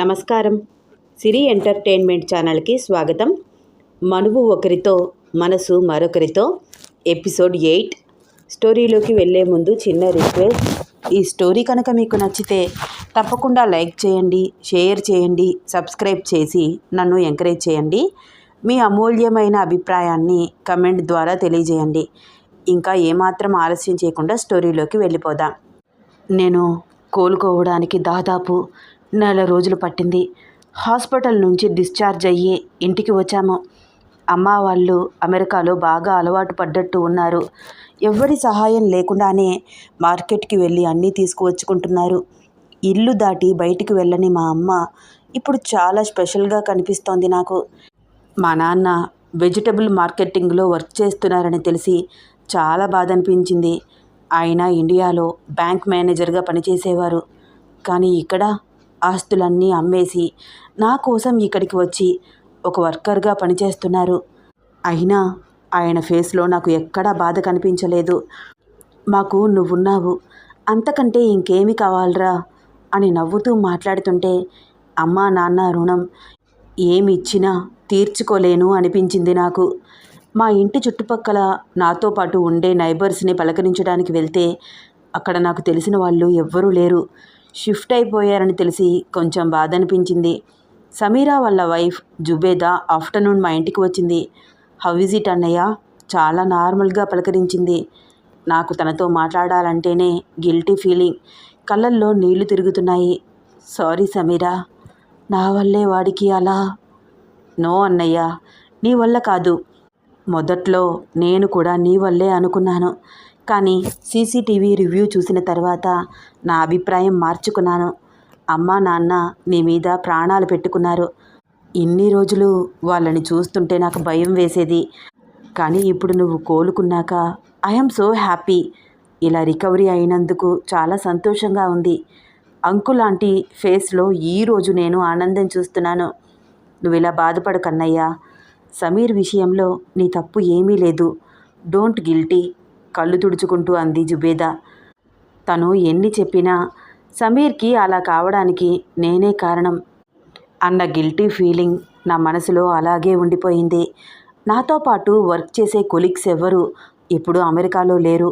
నమస్కారం. సిరి ఎంటర్టైన్మెంట్ ఛానల్కి స్వాగతం. మనువు ఒకరితో మనసు మరొకరితో ఎపిసోడ్ ఎయిట్. స్టోరీలోకి వెళ్ళే ముందు చిన్న రిక్వెస్ట్. ఈ స్టోరీ కనుక మీకు నచ్చితే తప్పకుండా లైక్ చేయండి షేర్ చేయండి సబ్స్క్రైబ్ చేసి నన్ను ఎంకరేజ్ చేయండి. మీ అమూల్యమైన అభిప్రాయాన్ని కమెంట్ ద్వారా తెలియజేయండి. ఇంకా ఏమాత్రం ఆలస్యం చేయకుండా స్టోరీలోకి వెళ్ళిపోదాం. నేను కోలుకోవడానికి దాదాపు నెల రోజులు పట్టింది. హాస్పిటల్ నుంచి డిశ్చార్జ్ అయ్యి ఇంటికి వచ్చాము. అమ్మ వాళ్ళు అమెరికాలో బాగా అలవాటు పడ్డట్టు ఉన్నారు. ఎవరి సహాయం లేకుండానే మార్కెట్కి వెళ్ళి అన్నీ తీసుకువచ్చుకుంటున్నారు. ఇల్లు దాటి బయటికి వెళ్ళని మా అమ్మ ఇప్పుడు చాలా స్పెషల్గా కనిపిస్తోంది నాకు. మా నాన్న వెజిటబుల్ మార్కెటింగ్లో వర్క్ చేస్తున్నారని తెలిసి చాలా బాధ అనిపించింది ఆయన ఇండియాలో బ్యాంక్ మేనేజర్గా పనిచేసేవారు. కానీ ఇక్కడ ఆస్తులన్నీ అమ్మేసి నా కోసం ఇక్కడికి వచ్చి ఒక వర్కర్గా పనిచేస్తున్నారు. అయినా ఆయన ఫేస్లో నాకు ఎక్కడా బాధ కనిపించలేదు. మాకు నువ్వున్నావు అంతకంటే ఇంకేమి కావాలరా? అని నవ్వుతూ మాట్లాడుతుంటే అమ్మా నాన్న రుణం ఏమి ఇచ్చినా తీర్చుకోలేను అనిపించింది నాకు. మా ఇంటి చుట్టుపక్కల నాతో పాటు ఉండే నైబర్స్ని పలకరించడానికి వెళ్తే అక్కడ నాకు తెలిసిన వాళ్ళు ఎవ్వరూ లేరు. షిఫ్ట్ అయిపోయారని తెలిసి కొంచెం బాధ అనిపించింది సమీరా వాళ్ళ వైఫ్ జుబేదా ఆఫ్టర్నూన్ మా ఇంటికి వచ్చింది. హౌ ఇస్ ఇట్ అన్నయ్య? చాలా నార్మల్గా పలకరించింది. నాకు తనతో మాట్లాడాలంటేనే గిల్టీ ఫీలింగ్. కళ్ళల్లో నీళ్ళు తిరుగుతున్నాయి. సారీ సమీరా. నా వల్లే వాడికి అలా నో అన్నయ్య. నీ వల్ల కాదు. మొదట్లో నేను కూడా నీ వల్లే అనుకున్నాను. కానీ సీసీటీవీ రివ్యూ చూసిన తర్వాత నా అభిప్రాయం మార్చుకున్నాను. అమ్మ నాన్న నీ మీద ప్రాణాలు పెట్టుకున్నారు. ఇన్ని రోజులు వాళ్ళని చూస్తుంటే నాకు భయం వేసేది. కానీ ఇప్పుడు నువ్వు కోలుకున్నాక ఐఎమ్ సో హ్యాపీ ఇలా రికవరీ అయినందుకు చాలా సంతోషంగా ఉంది. అంకు లాంటి ఫేస్లో ఈరోజు నేను ఆనందం చూస్తున్నాను. నువ్వు ఇలా బాధపడకన్నయ్యా సమీర్ విషయంలో నీ తప్పు ఏమీ లేదు. డోంట్ గిల్టీ కళ్ళు తుడుచుకుంటూ అంది జుబేదా. తను ఎన్ని చెప్పినా సమీర్కి అలా కావడానికి నేనే కారణం అన్న గిల్టీ ఫీలింగ్ నా మనసులో అలాగే ఉండిపోయింది. నాతో పాటు వర్క్ చేసే కొలీగ్స్ ఎవ్వరూ ఇప్పుడు అమెరికాలో లేరు.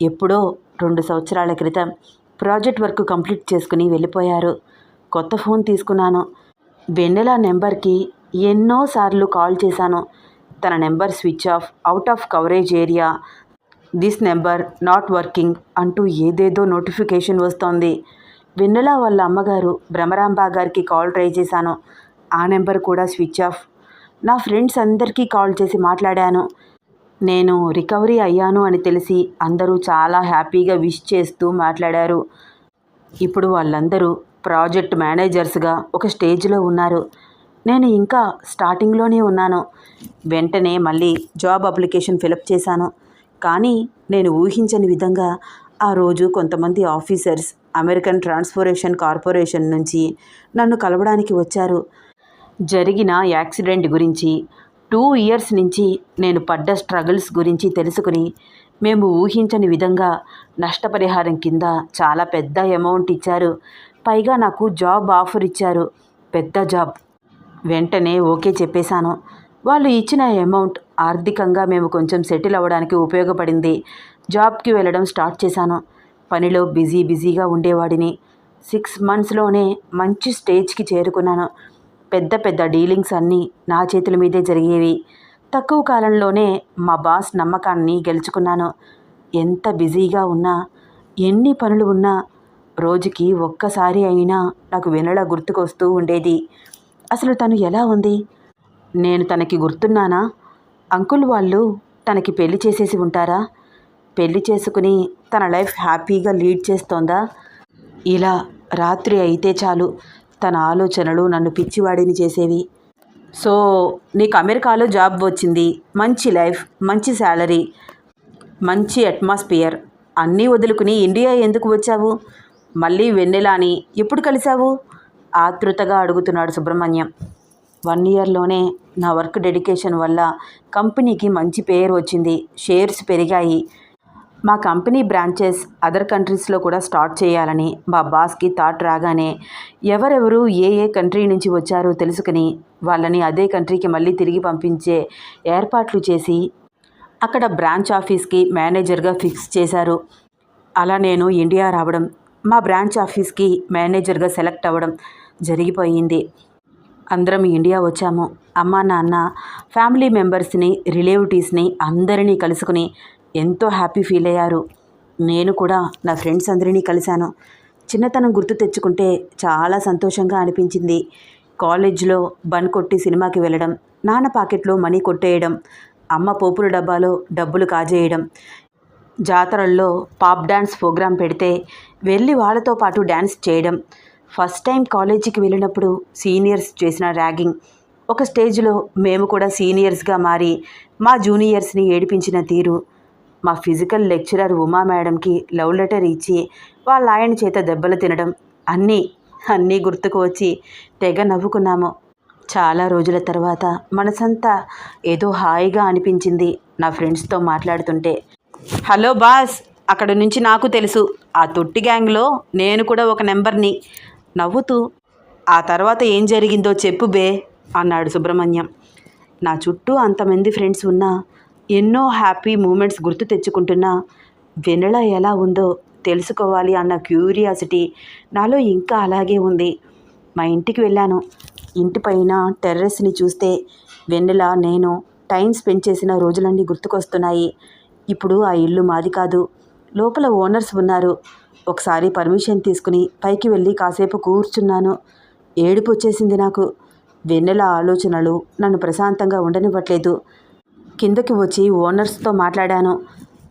ఎప్పుడో రెండు సంవత్సరాల క్రితం ప్రాజెక్ట్ వర్క్ కంప్లీట్ చేసుకుని వెళ్ళిపోయారు. కొత్త ఫోన్ తీసుకున్నాను. వెన్నెల నెంబర్కి ఎన్నోసార్లు కాల్ చేశాను. తన number switch off out of coverage area this number not working అంటూ ఏదేదో నోటిఫికేషన్ వస్తోంది. వెన్నెల వాళ్ళ అమ్మగారు భ్రమరాంబా గారికి కాల్ ట్రై చేశాను. ఆ నెంబర్ కూడా స్విచ్ ఆఫ్. నా ఫ్రెండ్స్ అందరికీ కాల్ చేసి మాట్లాడాను. నేను రికవరీ అయ్యాను అని తెలిసి అందరూ చాలా హ్యాపీగా విష్ చేస్తూ మాట్లాడారు. ఇప్పుడు వాళ్ళందరూ ప్రాజెక్ట్ మేనేజర్స్గా ఒక స్టేజ్లో ఉన్నారు. నేను ఇంకా స్టార్టింగ్లోనే ఉన్నాను. వెంటనే మళ్ళీ జాబ్ అప్లికేషన్ ఫిలప్ చేశాను. కానీ నేను ఊహించని విధంగా ఆ రోజు కొంతమంది ఆఫీసర్స్ అమెరికన్ ట్రాన్స్పోరేషన్ కార్పొరేషన్ నుంచి నన్ను కలవడానికి వచ్చారు. జరిగిన యాక్సిడెంట్ గురించి టూ ఇయర్స్ నుంచి నేను పడ్డ స్ట్రగుల్స్ గురించి తెలుసుకుని మేము ఊహించని విధంగా నష్టపరిహారం కింద చాలా పెద్ద అమౌంట్ ఇచ్చారు. పైగా నాకు జాబ్ ఆఫర్ ఇచ్చారు. పెద్ద జాబ్. వెంటనే ఓకే చెప్పేశాను. వాళ్ళు ఇచ్చిన అమౌంట్ ఆర్థికంగా మేము కొంచెం సెటిల్ అవ్వడానికి ఉపయోగపడింది. జాబ్కి వెళ్ళడం స్టార్ట్ చేశాను. పనిలో బిజీ బిజీగా ఉండేవాడిని. సిక్స్ మంత్స్లోనే మంచి స్టేజ్కి చేరుకున్నాను. పెద్ద పెద్ద డీలింగ్స్ అన్నీ నా చేతుల మీదే జరిగేవి. తక్కువ కాలంలోనే మా బాస్ నమ్మకాన్ని గెలుచుకున్నాను. ఎంత బిజీగా ఉన్నా ఎన్ని పనులు ఉన్నా రోజుకి ఒక్కసారి అయినా నాకు వెనల గుర్తుకొస్తూ ఉండేది. అసలు తను ఎలా ఉంది? నేను తనకి గుర్తున్నానా? అంకుల్ వాళ్ళు తనకి పెళ్ళి చేసేసి ఉంటారా? పెళ్ళి చేసుకుని తన లైఫ్ హ్యాపీగా లీడ్ చేస్తోందా? ఇలా రాత్రి అయితే చాలు. తన ఆలోచనలు నన్ను పిచ్చివాడిని చేసేవి. సో నీకు అమెరికాలో జాబ్ వచ్చింది. మంచి లైఫ్ మంచి శాలరీ మంచి అట్మాస్ఫియర్. అన్నీ వదులుకుని ఇండియా ఎందుకు వచ్చావు? మళ్ళీ వెన్నెలాని ఎప్పుడు కలిశావు? ఆతృతగా అడుగుతున్నాడు సుబ్రహ్మణ్యం. వన్ ఇయర్లోనే నా వర్క్ డెడికేషన్ వల్ల కంపెనీకి మంచి పేరు వచ్చింది. షేర్స్ పెరిగాయి. మా కంపెనీ బ్రాంచెస్ అదర్ కంట్రీస్లో కూడా స్టార్ట్ చేయాలని మా బాస్కి థాట్ రాగానే ఎవరెవరు ఏ ఏ కంట్రీ నుంచి వచ్చారో తెలుసుకుని వాళ్ళని అదే కంట్రీకి మళ్ళీ తిరిగి పంపించే ఏర్పాట్లు చేసి అక్కడ బ్రాంచ్ ఆఫీస్కి మేనేజర్గా ఫిక్స్ చేశారు. అలా నేను ఇండియా రావడం మా బ్రాంచ్ ఆఫీస్కి మేనేజర్గా సెలెక్ట్ అవ్వడం జరిగిపోయింది. అందరం ఇండియా వచ్చాము. అమ్మ నాన్న ఫ్యామిలీ మెంబర్స్ని రిలేటివ్స్ని అందరినీ కలుసుకుని ఎంతో హ్యాపీ ఫీల్ అయ్యారు. నేను కూడా నా ఫ్రెండ్స్ అందరినీ కలిశాను. చిన్నతనం గుర్తు తెచ్చుకుంటే చాలా సంతోషంగా అనిపించింది. కాలేజ్లో బన్ కొట్టి సినిమాకి వెళ్ళడం నాన్న పాకెట్లో మనీ కొట్టేయడం అమ్మ పోపుల డబ్బాలో డబ్బులు కాజేయడం జాతరల్లో పాప్ డ్యాన్స్ ప్రోగ్రాం పెడితే వెళ్ళి వాళ్ళతో పాటు డ్యాన్స్ చేయడం ఫస్ట్ టైం కాలేజీకి వెళ్ళినప్పుడు సీనియర్స్ చేసిన ర్యాగింగ్. ఒక స్టేజ్లో మేము కూడా సీనియర్స్గా మారి మా జూనియర్స్ని ఏడిపించిన తీరు. మా ఫిజికల్ లెక్చరర్ ఉమా మేడంకి లవ్ లెటర్ ఇచ్చి వాళ్ళ ఆయన చేత దెబ్బలు తినడం అన్నీ అన్నీ గుర్తుకు వచ్చి తెగ నవ్వుకున్నాము. చాలా రోజుల తర్వాత మనసంతా ఏదో హాయిగా అనిపించింది నా ఫ్రెండ్స్తో మాట్లాడుతుంటే. హలో బాస్ అక్కడ నుంచి నాకు తెలుసు. ఆ తొట్టి గ్యాంగ్లో నేను కూడా ఒక నెంబర్ని నవ్వుతూ ఆ తర్వాత ఏం జరిగిందో చెప్పు బే అన్నాడు సుబ్రహ్మణ్యం. నా చుట్టూ అంతమంది ఫ్రెండ్స్ ఉన్నా ఎన్నో హ్యాపీ మూమెంట్స్ గుర్తు తెచ్చుకుంటున్నా వెన్నెల ఎలా ఉందో తెలుసుకోవాలి అన్న క్యూరియాసిటీ నాలో ఇంకా అలాగే ఉంది. మా ఇంటికి వెళ్ళాను. ఇంటి పైన టెర్రస్ని చూస్తే వెన్నెల నేను టైం స్పెండ్ చేసిన రోజులన్నీ గుర్తుకొస్తున్నాయి. ఇప్పుడు ఆ ఇల్లు మాది కాదు. లోపల ఓనర్స్ ఉన్నారు. ఒకసారి పర్మిషన్ తీసుకుని పైకి వెళ్ళి కాసేపు కూర్చున్నాను. ఏడుపు వచ్చేసింది నాకు. వెన్నెల ఆలోచనలు నన్ను ప్రశాంతంగా ఉండనివ్వట్లేదు. కిందకి వచ్చి ఓనర్స్తో మాట్లాడాను.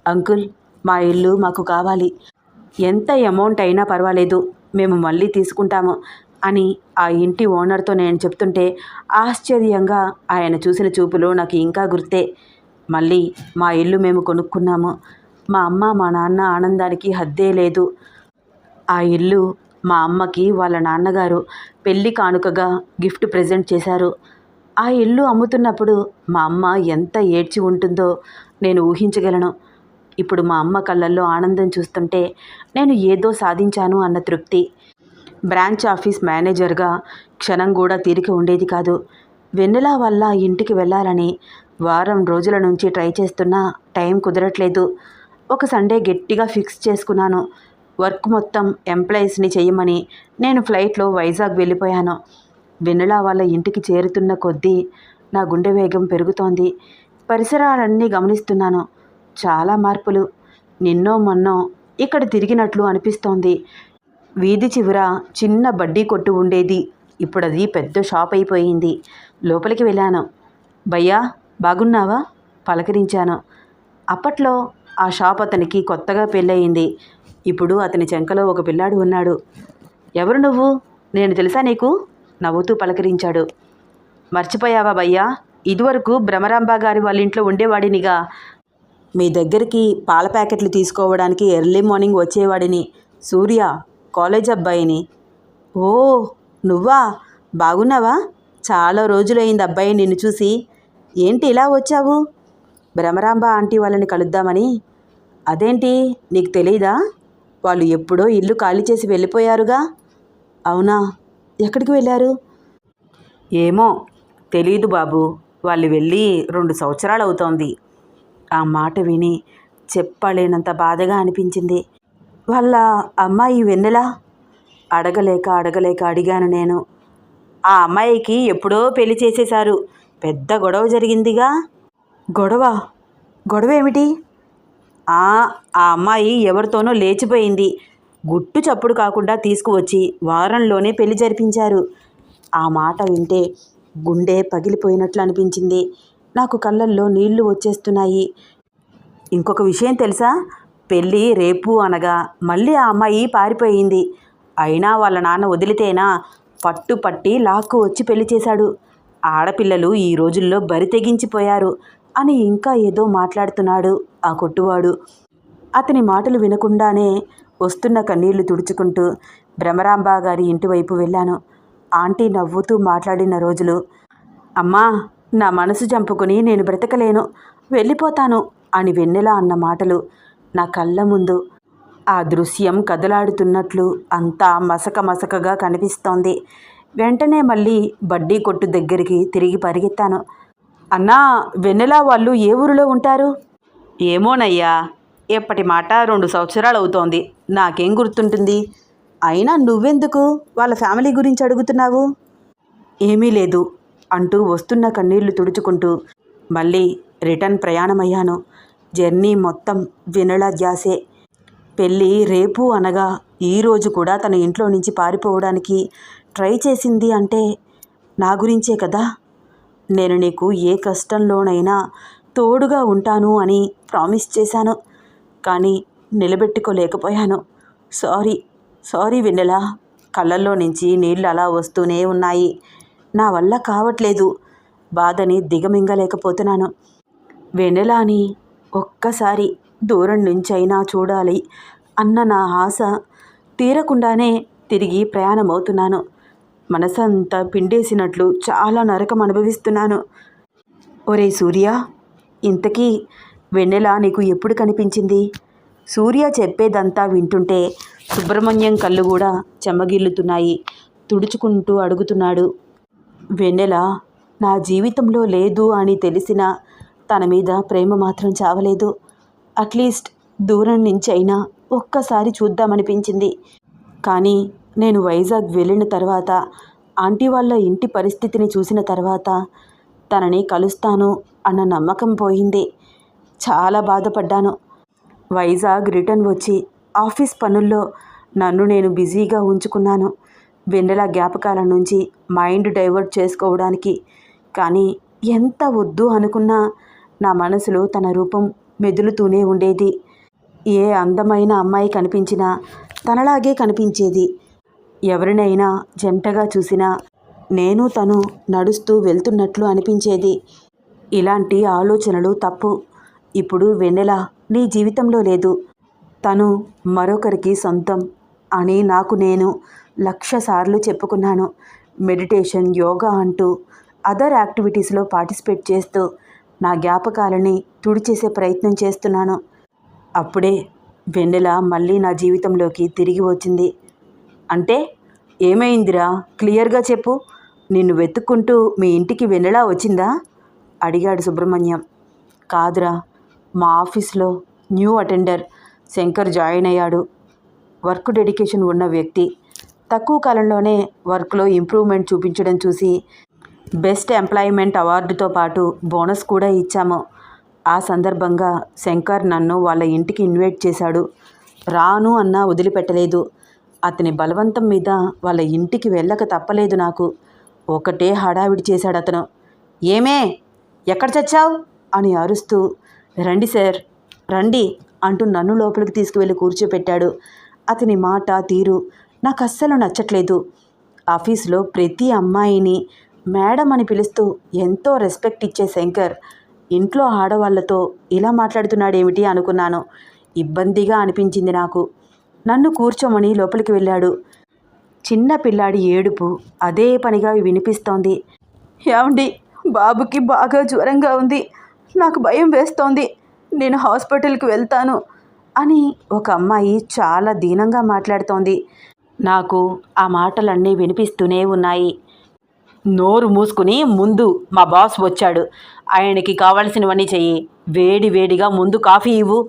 అంకుల్ మా ఇల్లు మాకు కావాలి. ఎంత అమౌంట్ అయినా పర్వాలేదు. మేము మళ్ళీ తీసుకుంటాము అని ఆ ఇంటి ఓనర్తో నేను చెప్తుంటే ఆశ్చర్యంగా ఆయన చూసిన చూపులో నాకు ఇంకా గుర్తే. మళ్ళీ మా ఇల్లు మేము కొనుక్కున్నాము. మా అమ్మ మా నాన్న ఆనందానికి హద్దే లేదు. ఆ ఇల్లు మా అమ్మకి వాళ్ళ నాన్నగారు పెళ్ళి కానుకగా గిఫ్ట్ ప్రజెంట్ చేశారు. ఆ ఇల్లు అమ్ముతున్నప్పుడు మా అమ్మ ఎంత ఏడ్చి ఉంటుందో నేను ఊహించగలను. ఇప్పుడు మా అమ్మ కళ్ళల్లో ఆనందం చూస్తుంటే నేను ఏదో సాధించాను అన్న తృప్తి. బ్రాంచ్ ఆఫీస్ మేనేజర్గా క్షణం కూడా తీరిక ఉండేది కాదు. వెన్నెల వల్ల ఇంటికి వెళ్ళాలని వారం రోజుల నుంచి ట్రై చేస్తున్నా టైం కుదరట్లేదు. ఒక సండే గట్టిగా ఫిక్స్ చేసుకున్నాను. వర్క్ మొత్తం ఎంప్లాయీస్ని చేయమని నేను ఫ్లైట్లో వైజాగ్ వెళ్ళిపోయాను. వెన్నెల వాళ్ళ ఇంటికి చేరుతున్న కొద్దీ నా గుండె వేగం పెరుగుతోంది. పరిసరాలన్నీ గమనిస్తున్నాను. చాలా మార్పులు. నిన్నో మొన్నో ఇక్కడ తిరిగినట్లు అనిపిస్తోంది. వీధి చివర చిన్న బడ్డీ కొట్టు ఉండేది. ఇప్పుడు అది పెద్ద షాప్ అయిపోయింది. లోపలికి వెళ్ళాను. భయ్యా బాగున్నావా? పలకరించాను. అప్పట్లో ఆ షాప్ అతనికి కొత్తగా పెళ్ళయింది. ఇప్పుడు అతని చెంకలో ఒక పిల్లాడు ఉన్నాడు. ఎవరు నువ్వు? నేను తెలుసా నీకు? నవ్వుతూ పలకరించాడు. మర్చిపోయావా భయ్యా? ఇదివరకు భ్రమరాంబ గారి వాళ్ళ ఇంట్లో ఉండేవాడినిగా. మీ దగ్గరికి పాల ప్యాకెట్లు తీసుకోవడానికి ఎర్లీ మార్నింగ్ వచ్చేవాడిని. సూర్య కాలేజ్ అబ్బాయిని. ఓ నువ్వా? బాగున్నావా? చాలా రోజులైంది అబ్బాయి నిన్ను చూసి. ఏంటి ఇలా వచ్చావు? భ్రమరాంబ ఆంటీ వాళ్ళని కలుద్దామని అదేంటి? నీకు తెలీదా? వాళ్ళు ఎప్పుడో ఇల్లు ఖాళీ చేసి వెళ్ళిపోయారుగా. అవునా? ఎక్కడికి వెళ్ళారు? ఏమో తెలీదు బాబు. వాళ్ళు వెళ్ళి రెండు సంవత్సరాలు అవుతోంది. ఆ మాట విని చెప్పలేనంత బాధగా అనిపించింది. వాళ్ళ అమ్మాయి వెన్నెలా? అడగలేక అడగలేక అడిగాను నేను. ఆ అమ్మాయికి ఎప్పుడో పెళ్ళి చేసేశారు. పెద్ద గొడవ జరిగిందిగా. గొడవ? గొడవ ఏమిటి ఆ అమ్మాయి ఎవరితోనో లేచిపోయింది. గుట్టు చప్పుడు కాకుండా తీసుకువచ్చి వారంలోనే పెళ్ళి జరిపించారు. ఆ మాట వింటే గుండె పగిలిపోయినట్లు అనిపించింది. నాకు కళ్ళల్లో నీళ్ళు వచ్చేస్తున్నాయి. ఇంకొక విషయం తెలుసా? పెళ్ళి రేపు అనగా మళ్ళీ ఆ అమ్మాయి పారిపోయింది. అయినా వాళ్ళ నాన్న వదిలితేనా పట్టు పట్టి లాక్కు వచ్చి పెళ్ళి చేశాడు. ఆడపిల్లలు ఈ రోజుల్లో బరి తెగించిపోయారు. అని ఇంకా ఏదో మాట్లాడుతున్నాడు ఆ కొట్టువాడు. అతని మాటలు వినకుండానే వస్తున్న కన్నీళ్ళు తుడుచుకుంటూ భ్రమరాంబ గారి ఇంటివైపు వెళ్ళాను. ఆంటీ నవ్వుతూ మాట్లాడిన రోజులు. అమ్మా నా మనసు చంపుకుని నేను బ్రతకలేను. వెళ్ళిపోతాను అని వెన్నెల అన్న మాటలు నా కళ్ళ ముందు. ఆ దృశ్యం కదలాడుతున్నట్లు అంతా మసక మసకగా కనిపిస్తోంది. వెంటనే మళ్ళీ బడ్డీ కొట్టు దగ్గరికి తిరిగి పరిగెత్తాను. అన్నా వెన్నెలా వాళ్ళు ఏ ఊరిలో ఉంటారు? ఏమోనయ్యా ఎప్పటి మాట రెండు సంవత్సరాలు అవుతోంది. నాకేం గుర్తుంటుంది? అయినా నువ్వెందుకు వాళ్ళ ఫ్యామిలీ గురించి అడుగుతున్నావు? ఏమీ లేదు అంటూ వస్తున్న కన్నీళ్ళు తుడుచుకుంటూ మళ్ళీ రిటర్న్ ప్రయాణమయ్యాను. జర్నీ మొత్తం వినల ధ్యాసే. పెళ్ళి రేపు అనగా ఈరోజు కూడా తన ఇంట్లో నుంచి పారిపోవడానికి ట్రై చేసింది అంటే నా గురించే కదా? నేను నీకు ఏ కష్టంలోనైనా తోడుగా ఉంటాను అని ప్రామిస్ చేశాను. కానీ నిలబెట్టుకోలేకపోయాను. సారీ సారీ వెన్నెల. కళ్ళల్లో నుంచి నీళ్ళు అలా వస్తూనే ఉన్నాయి. నా వల్ల కావట్లేదు. బాధని దిగమింగలేకపోతున్నాను. వెన్నెలాని ఒక్కసారి దూరం నుంచైనా చూడాలి అన్న నా ఆశ తీరకుండానే తిరిగి ప్రయాణమవుతున్నాను. మనసంతా పిండేసినట్లు చాలా నరకం అనుభవిస్తున్నాను. ఒరే సూర్య ఇంతకీ వెన్నెల నీకు ఎప్పుడు కనిపించింది? సూర్య చెప్పేదంతా వింటుంటే సుబ్రహ్మణ్యం కళ్ళు కూడా చెమ్మగిల్లుతున్నాయి తుడుచుకుంటూ అడుగుతున్నాడు వెన్నెల నా జీవితంలో లేదు అని తెలిసిన తన మీద ప్రేమ మాత్రం చావలేదు. అట్లీస్ట్ దూరం నుంచి అయినా ఒక్కసారి చూద్దామనిపించింది. కానీ నేను వైజాగ్ వెళ్ళిన తర్వాత ఆంటీ వాళ్ళ ఇంటి పరిస్థితిని చూసిన తర్వాత తనని కలుస్తాను అన్న నమ్మకం పోయింది. చాలా బాధపడ్డాను. వైజాగ్ రిటర్న్ వచ్చి ఆఫీస్ పనుల్లో నన్ను నేను బిజీగా ఉంచుకున్నాను. వెన్నెల జ్ఞాపకాల నుంచి మైండ్ డైవర్ట్ చేసుకోవడానికి. కానీ ఎంత వద్దు అనుకున్నా నా మనసులో తన రూపం మెదులుతూనే ఉండేది. ఏ అందమైన అమ్మాయి కనిపించినా తనలాగే కనిపించేది. ఎవరినైనా జంటగా చూసినా నేను తను నడుస్తూ వెళ్తున్నట్లు అనిపించేది. ఇలాంటి ఆలోచనలు తప్పు. ఇప్పుడు వెన్నెల నీ జీవితంలో లేదు. తను మరొకరికి సొంతం అని నాకు నేను లక్ష సార్లు చెప్పుకున్నాను. మెడిటేషన్ యోగా అంటూ అదర్ యాక్టివిటీస్లో పార్టిసిపేట్ చేస్తూ నా జ్ఞాపకాలని తుడిచేసే ప్రయత్నం చేస్తున్నాను. అప్పుడే వెన్నెల మళ్ళీ నా జీవితంలోకి తిరిగి వచ్చింది. అంటే ఏమైందిరా? క్లియర్గా చెప్పు. నిన్ను వెతుక్కుంటూ మీ ఇంటికి వెన్నెలా వచ్చిందా? అడిగాడు సుబ్రహ్మణ్యం. కాదురా మా ఆఫీస్లో న్యూ అటెండర్ శంకర్ జాయిన్ అయ్యాడు. వర్క్ డెడికేషన్ ఉన్న వ్యక్తి. తక్కువ కాలంలోనే వర్క్లో ఇంప్రూవ్మెంట్ చూపించడం చూసి బెస్ట్ ఎంప్లాయ్మెంట్ అవార్డుతో పాటు బోనస్ కూడా ఇచ్చాము. ఆ సందర్భంగా శంకర్ నన్ను వాళ్ళ ఇంటికి ఇన్వైట్ చేశాడు. రాను అన్నా వదిలిపెట్టలేదు. అతని బలవంతం మీద వాళ్ళ ఇంటికి వెళ్ళక తప్పలేదు నాకు. ఒకటే హడావిడి చేశాడు అతను. ఏమే? ఎక్కడ చచ్చావు? అని అరుస్తూ రండి సార్ రండి అంటూ నన్ను లోపలికి తీసుకువెళ్ళి కూర్చోపెట్టాడు. అతని మాట తీరు నాకు అస్సలు నచ్చట్లేదు. ఆఫీస్లో ప్రతి అమ్మాయిని మేడం అని పిలుస్తూ ఎంతో రెస్పెక్ట్ ఇచ్చే శంకర్ ఇంట్లో ఆడవాళ్ళతో ఇలా మాట్లాడుతున్నాడేమిటి అనుకున్నాను. ఇబ్బందిగా అనిపించింది నాకు. నన్ను కూర్చోమని లోపలికి వెళ్ళాడు. చిన్న పిల్లాడి ఏడుపు అదే పనిగా వినిపిస్తోంది. ఏమండి బాబుకి బాగా జ్వరంగా ఉంది. నాకు భయం వేస్తోంది. నేను హాస్పిటల్కి వెళ్తాను అని ఒక అమ్మాయి చాలా దీనంగా మాట్లాడుతోంది. నాకు ఆ మాటలన్నీ వినిపిస్తూనే ఉన్నాయి. నోరు మూసుకుని ముందు మా బాస్ వచ్చాడు. ఆయనకి కావాల్సినవన్నీ చెయ్యి. వేడి వేడిగా ముందు కాఫీ ఇవ్వు.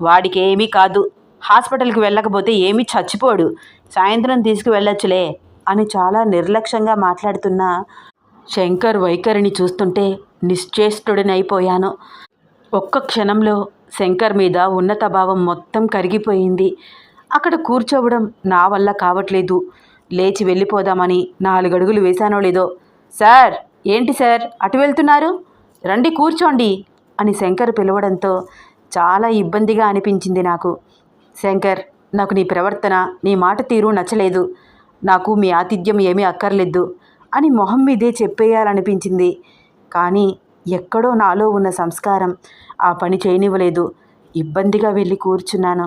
వాడికి ఏమీ కాదు. హాస్పిటల్కి వెళ్ళకపోతే ఏమీ చచ్చిపోడు. సాయంత్రం తీసుకువెళ్ళొచ్చులే అని చాలా నిర్లక్ష్యంగా మాట్లాడుతున్న శంకర్ వైఖరిని చూస్తుంటే నిశ్చేష్టుడినైపోయాను. ఒక్క క్షణంలో శంకర్ మీద ఉన్నత భావం మొత్తం కరిగిపోయింది. అక్కడ కూర్చోవడం నా వల్ల కావట్లేదు. లేచి వెళ్ళిపోదామని నాలుగడుగులు వేశానో లేదో. సార్ ఏంటి సార్? అటు వెళ్తున్నారు? రండి కూర్చోండి అని శంకర్ పిలవడంతో చాలా ఇబ్బందిగా అనిపించింది నాకు. శంకర్ నాకు నీ ప్రవర్తన నీ మాట తీరు నచ్చలేదు. నాకు మీ ఆతిథ్యం ఏమీ అక్కర్లేదు అని మొహం మీదే చెప్పేయాలనిపించింది. కానీ ఎక్కడో నాలో ఉన్న సంస్కారం ఆ పని చేయనివ్వలేదు. ఇబ్బందిగా వెళ్ళి కూర్చున్నాను.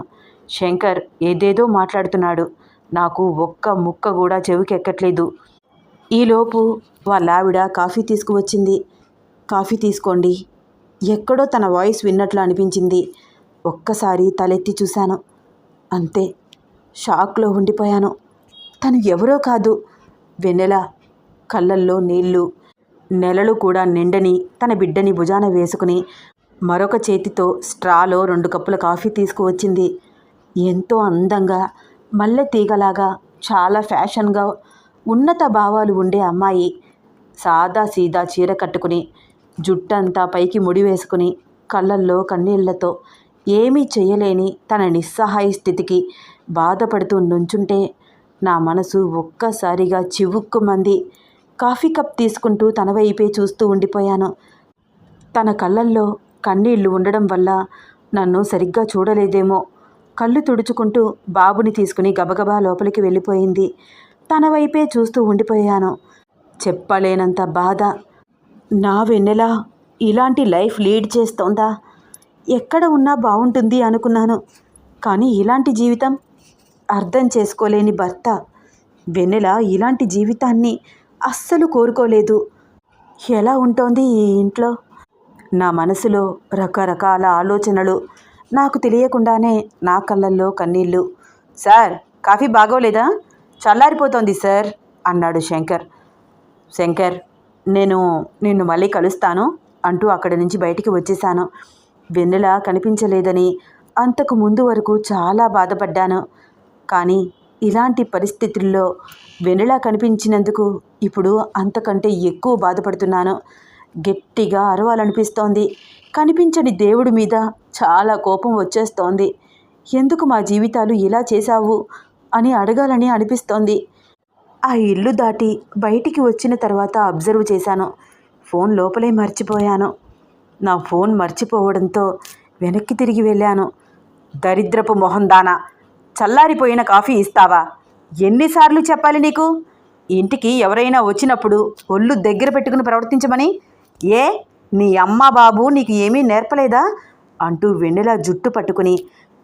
శంకర్ ఏదేదో మాట్లాడుతున్నాడు. నాకు ఒక్క ముక్క కూడా చెవికెక్కట్లేదు. ఈలోపు వాళ్ళ ఆవిడ కాఫీ తీసుకువచ్చింది. కాఫీ తీసుకోండి. ఎక్కడో తన వాయిస్ విన్నట్లు అనిపించింది. ఒక్కసారి తలెత్తి చూశాను. అంతే. షాక్లో ఉండిపోయాను. తను ఎవరో కాదు. వెన్నెల కళ్ళల్లో నీళ్ళు నెలలు కూడా నిండని తన బిడ్డని భుజాన వేసుకుని మరొక చేతితో స్ట్రాలో రెండు కప్పుల కాఫీ తీసుకువచ్చింది. ఎంతో అందంగా మల్లె తీగలాగా చాలా ఫ్యాషన్గా ఉన్నత భావాలు ఉండే అమ్మాయి సాదా సీదా చీర కట్టుకుని జుట్టంతా పైకి ముడి వేసుకుని కళ్ళల్లో కన్నీళ్ళతో ఏమీ చేయలేని తన నిస్సహాయ స్థితికి బాధపడుతూ నుంచుంటే నా మనసు ఒక్కసారిగా చివుక్కుమంది. కాఫీ కప్ తీసుకుంటూ తన వైపే చూస్తూ ఉండిపోయాను. తన కళ్ళల్లో కన్నీళ్ళు ఉండడం వల్ల నన్ను సరిగ్గా చూడలేదేమో. కళ్ళు తుడుచుకుంటూ బాబుని తీసుకుని గబగబా లోపలికి వెళ్ళిపోయింది. తన వైపే చూస్తూ ఉండిపోయాను. చెప్పలేనంత బాధ. నా వెన్నెలా ఇలాంటి లైఫ్ లీడ్ చేస్తోందా? ఎక్కడ ఉన్నా బాగుంటుంది అనుకున్నాను. కానీ ఇలాంటి జీవితం అర్థం చేసుకోలేని భర్త వెన్నెల ఇలాంటి జీవితాన్ని అస్సలు కోరుకోలేదు. ఎలా ఉంటోంది ఈ ఇంట్లో? నా మనసులో రకరకాల ఆలోచనలు. నాకు తెలియకుండానే నా కళ్ళల్లో కన్నీళ్ళు. సార్ కాఫీ బాగోలేదా? చల్లారిపోతోంది సార్ అన్నాడు శంకర్. శంకర్ నేను నిన్ను మళ్ళీ కలుస్తాను అంటూ అక్కడి నుంచి బయటికి వచ్చేసాను. వెన్నెల కనిపించలేదని అంతకు ముందు వరకు చాలా బాధపడ్డాను. కానీ ఇలాంటి పరిస్థితుల్లో వెన్నెల కనిపించినందుకు ఇప్పుడు అంతకంటే ఎక్కువ బాధపడుతున్నాను. గట్టిగా అరవాలనిపిస్తోంది. కనిపించని దేవుడి మీద చాలా కోపం వచ్చేస్తోంది. ఎందుకు మా జీవితాలు ఇలా చేశావు? అని అడగాలని అనిపిస్తోంది. ఆ ఇల్లు దాటి బయటికి వచ్చిన తర్వాత అబ్జర్వ్ చేశాను. ఫోన్ లోపలే మర్చిపోయాను. నా ఫోన్ మర్చిపోవడంతో వెనక్కి తిరిగి వెళ్ళాను. దరిద్రపు మొహందానా చల్లారిపోయిన కాఫీ ఇస్తావా? ఎన్నిసార్లు చెప్పాలి నీకు? ఇంటికి ఎవరైనా వచ్చినప్పుడు ఒళ్ళు దగ్గర పెట్టుకుని ప్రవర్తించమని? ఏ? నీ అమ్మ బాబు నీకు ఏమీ నేర్పలేదా? అంటూ వెన్నెల జుట్టు పట్టుకుని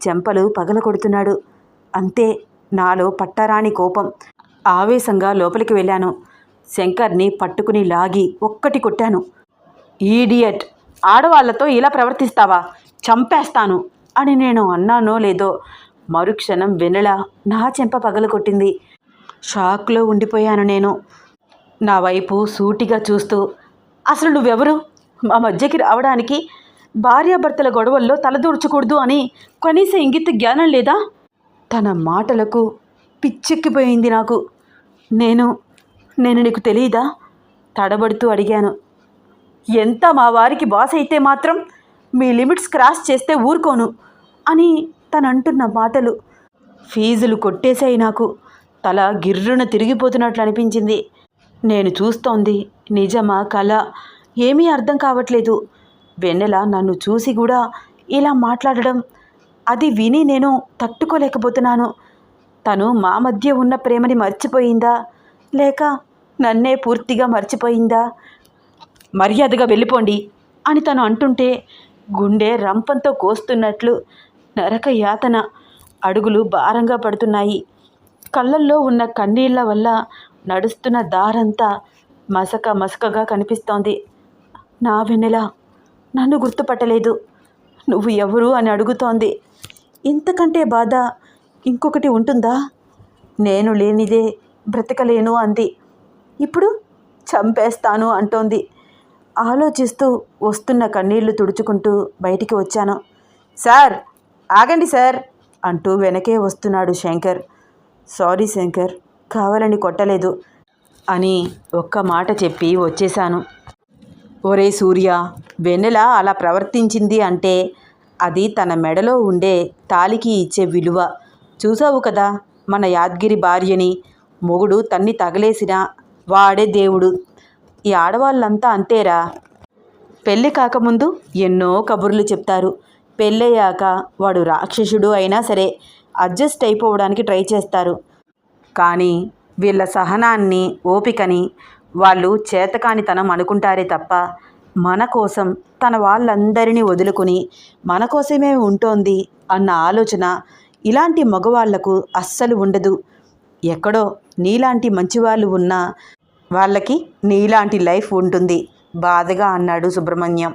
చెంపలు పగల కొడుతున్నాడు అంతే నాలో పట్టరాని కోపం. ఆవేశంగా లోపలికి వెళ్ళాను. శంకర్ని పట్టుకుని లాగి ఒక్కటి కొట్టాను. ఈడియట్! ఆడవాళ్ళతో ఇలా ప్రవర్తిస్తావా? చంపేస్తాను. అని నేను అన్నానో లేదో మరుక్షణం వెన్నెల నా చెంప పగలగొట్టింది. షాక్లో ఉండిపోయాను నేను. నా వైపు సూటిగా చూస్తూ అసలు నువ్వెవరు? మా మధ్యకి రావడానికి భార్యాభర్తల గొడవల్లో తలదూర్చకూడదు అని కనీస ఇంగిత జ్ఞానం లేదా? తన మాటలకు పిచ్చెక్కిపోయింది నాకు. నేను నేను నీకు తెలియదా? తడబడుతూ అడిగాను. ఎంత మా వారికి బాస్ అయితే మాత్రం మీ లిమిట్స్ క్రాస్ చేస్తే ఊరుకోను అని తను అంటున్న మాటలు ఫీజులు కొట్టేశాయి నాకు. తల గిర్రున తిరిగిపోతున్నట్లు అనిపించింది. నేను చూస్తోంది నిజమా కళ? ఏమీ అర్థం కావట్లేదు. వెన్నెల నన్ను చూసి కూడా ఇలా మాట్లాడడం అది విని నేను తట్టుకోలేకపోతున్నాను. తను మా మధ్య ఉన్న ప్రేమని మర్చిపోయిందా? లేక నన్నే పూర్తిగా మర్చిపోయిందా? మర్యాదగా వెళ్ళిపోండి అని తను అంటుంటే గుండె రంపంతో కోస్తున్నట్లు నరక యాతన అడుగులు భారంగా పడుతున్నాయి. కళ్ళల్లో ఉన్న కన్నీళ్ళ వల్ల నడుస్తున్న దారంతా మసక మసకగా కనిపిస్తోంది. నా వెన్నెల నన్ను గుర్తుపట్టలేదు. నువ్వు ఎవరు అని అడుగుతోంది. ఇంతకంటే బాధ ఇంకొకటి ఉంటుందా? నేను లేనిదే బ్రతకలేను అంది. ఇప్పుడు చంపేస్తాను అంటోంది. ఆలోచిస్తూ వస్తున్న కన్నీళ్ళు తుడుచుకుంటూ బయటికి వచ్చాను. సార్ ఆగండి సార్ అంటూ వెనకే వస్తున్నాడు శంకర్. సారీ శంకర్ కావాలని కొట్టలేదు అని ఒక్క మాట చెప్పి వచ్చేశాను. ఒరే సూర్య వెన్నెల అలా ప్రవర్తించింది అంటే అది తన మెడలో ఉండే తాలికి ఇచ్చే విలువ. చూసావు కదా మన యాద్గిరి భార్యని మొగుడు తన్ని తగలేసిన వాడే దేవుడు. ఈ ఆడవాళ్ళంతా అంతేరా? పెళ్ళి కాకముందు ఎన్నో కబుర్లు చెప్తారు. పెళ్ళయ్యాక వాడు రాక్షసుడు అయినా సరే అడ్జస్ట్ అయిపోవడానికి ట్రై చేస్తారు. కానీ వీళ్ళ సహనాన్ని ఓపికని వాళ్ళు చేతకానితనం అనుకుంటారే తప్ప మన కోసం తన వాళ్ళందరినీ వదులుకొని మన కోసమే ఉంటోంది అన్న ఆలోచన ఇలాంటి మగవాళ్ళకు అస్సలు ఉండదు. ఎక్కడో నీలాంటి మంచివాళ్ళు ఉన్నా వాళ్ళకి నీలాంటి లైఫ్ ఉంటుంది. బాధగా అన్నాడు సుబ్రహ్మణ్యం.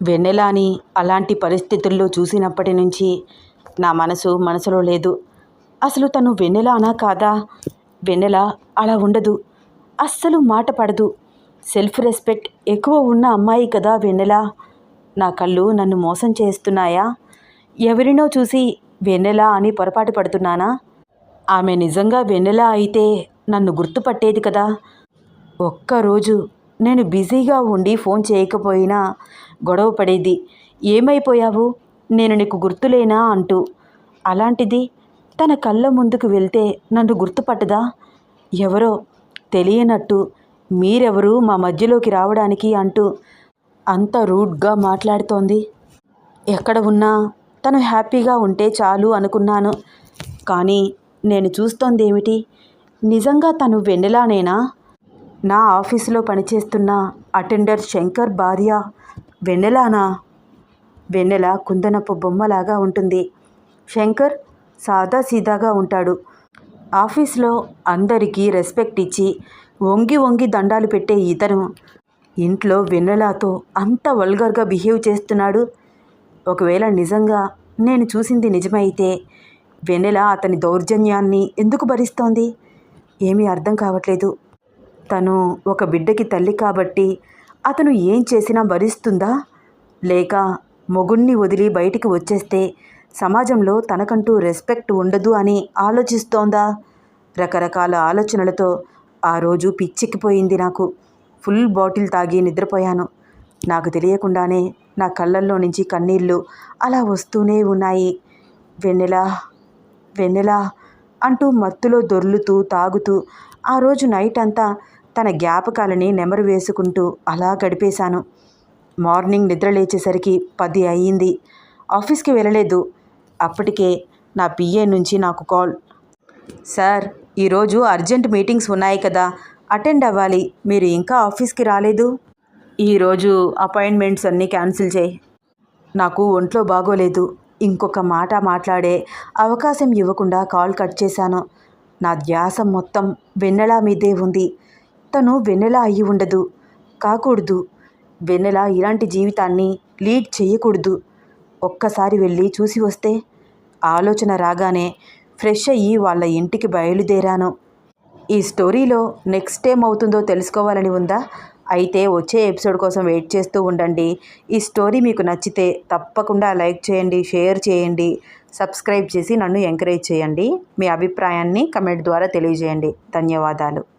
వెన్నెలాని అలాంటి పరిస్థితుల్లో చూసినప్పటి నుంచి నా మనసు మనసులో లేదు. అసలు తను వెన్నెలానా కాదా? వెన్నెల అలా ఉండదు. అస్సలు మాట పడదు. సెల్ఫ్ రెస్పెక్ట్ ఎక్కువ ఉన్న అమ్మాయి కదా వెన్నెల. నా కళ్ళు నన్ను మోసం చేస్తున్నాయా? ఎవరినో చూసి వెన్నెల అని పొరపాటు పడుతున్నానా? ఆమె నిజంగా వెన్నెల అయితే నన్ను గుర్తుపట్టేది కదా? ఒక్కరోజు నేను బిజీగా ఉండి ఫోన్ చేయకపోయినా గొడవ పడేది ఏమైపోయావు? నేను నీకు గుర్తులేనా? అంటూ. అలాంటిది తన కళ్ళ ముందుకు వెళ్తే నన్ను గుర్తుపట్టదా? ఎవరో తెలియనట్టు మీరెవరు? మా మధ్యలోకి రావడానికి అంటూ అంత రూడ్గా మాట్లాడుతోంది. ఎక్కడ ఉన్నా? తను హ్యాపీగా ఉంటే చాలు అనుకున్నాను. కానీ నేను చూస్తోంది ఏమిటి నిజంగా తను వెన్నెలానేనా? నా ఆఫీసులో పనిచేస్తున్న అటెండర్ శంకర్ భార్య వెన్నెలానా? వెన్నెల కుందనపు బొమ్మలాగా ఉంటుంది. శంకర్ సాదా సీదాగా ఉంటాడు. ఆఫీస్లో అందరికీ రెస్పెక్ట్ ఇచ్చి వంగి వంగి దండాలు పెట్టే ఇతను ఇంట్లో వెన్నెలాతో అంత వల్గర్గా బిహేవ్ చేస్తున్నాడు. ఒకవేళ నిజంగా నేను చూసింది నిజమైతే వెన్నెల అతని దౌర్జన్యాన్ని ఎందుకు భరిస్తోంది? ఏమీ అర్థం కావట్లేదు. తను ఒక బిడ్డకి తల్లి కాబట్టి అతను ఏం చేసినా భరిస్తుందా? లేక మొగుణ్ణి వదిలి బయటికి వచ్చేస్తే సమాజంలో తనకంటూ రెస్పెక్ట్ ఉండదు అని ఆలోచిస్తోందా? రకరకాల ఆలోచనలతో ఆ రోజు పిచ్చెక్కిపోయింది నాకు. ఫుల్ బాటిల్ తాగి నిద్రపోయాను. నాకు తెలియకుండానే నా కళ్ళల్లో నుంచి కన్నీళ్ళు అలా వస్తూనే ఉన్నాయి. వెన్నెల వెన్నెల అంటూ మత్తులో దొర్లుతూ తాగుతూ ఆ రోజు నైట్ అంతా తన జ్ఞాపకాలని నెమరు వేసుకుంటూ అలా గడిపేశాను. మార్నింగ్ నిద్ర లేచేసరికి పది అయ్యింది. ఆఫీస్కి వెళ్ళలేదు. అప్పటికే నా పిఏ నుంచి నాకు కాల్. సార్ ఈరోజు అర్జెంట్ మీటింగ్స్ ఉన్నాయి కదా. అటెండ్ అవ్వాలి. మీరు ఇంకా ఆఫీస్కి రాలేదు? ఈరోజు అపాయింట్మెంట్స్ అన్నీ క్యాన్సిల్ చేయి. నాకు ఒంట్లో బాగోలేదు. ఇంకొక మాట మాట్లాడే అవకాశం ఇవ్వకుండా కాల్ కట్ చేశాను. నా ధ్యాస మొత్తం వెన్నెల మీదే ఉంది. తను వెన్నెల అయి ఉండదు. కాకూడదు. వెన్నెల ఇలాంటి జీవితాన్ని లీడ్ చేయకూడదు. ఒక్కసారి వెళ్ళి చూసి వస్తే ఆలోచన రాగానే ఫ్రెష్ అయ్యి వాళ్ళ ఇంటికి బయలుదేరాను. ఈ స్టోరీలో నెక్స్ట్ ఏమవుతుందో అవుతుందో తెలుసుకోవాలని ఉందా? అయితే వచ్చే ఎపిసోడ్ కోసం వెయిట్ చేస్తూ ఉండండి. ఈ స్టోరీ మీకు నచ్చితే తప్పకుండా లైక్ చేయండి షేర్ చేయండి సబ్స్క్రైబ్ చేసి నన్ను ఎంకరేజ్ చేయండి. మీ అభిప్రాయాన్ని కమెంట్ ద్వారా తెలియజేయండి. ధన్యవాదాలు.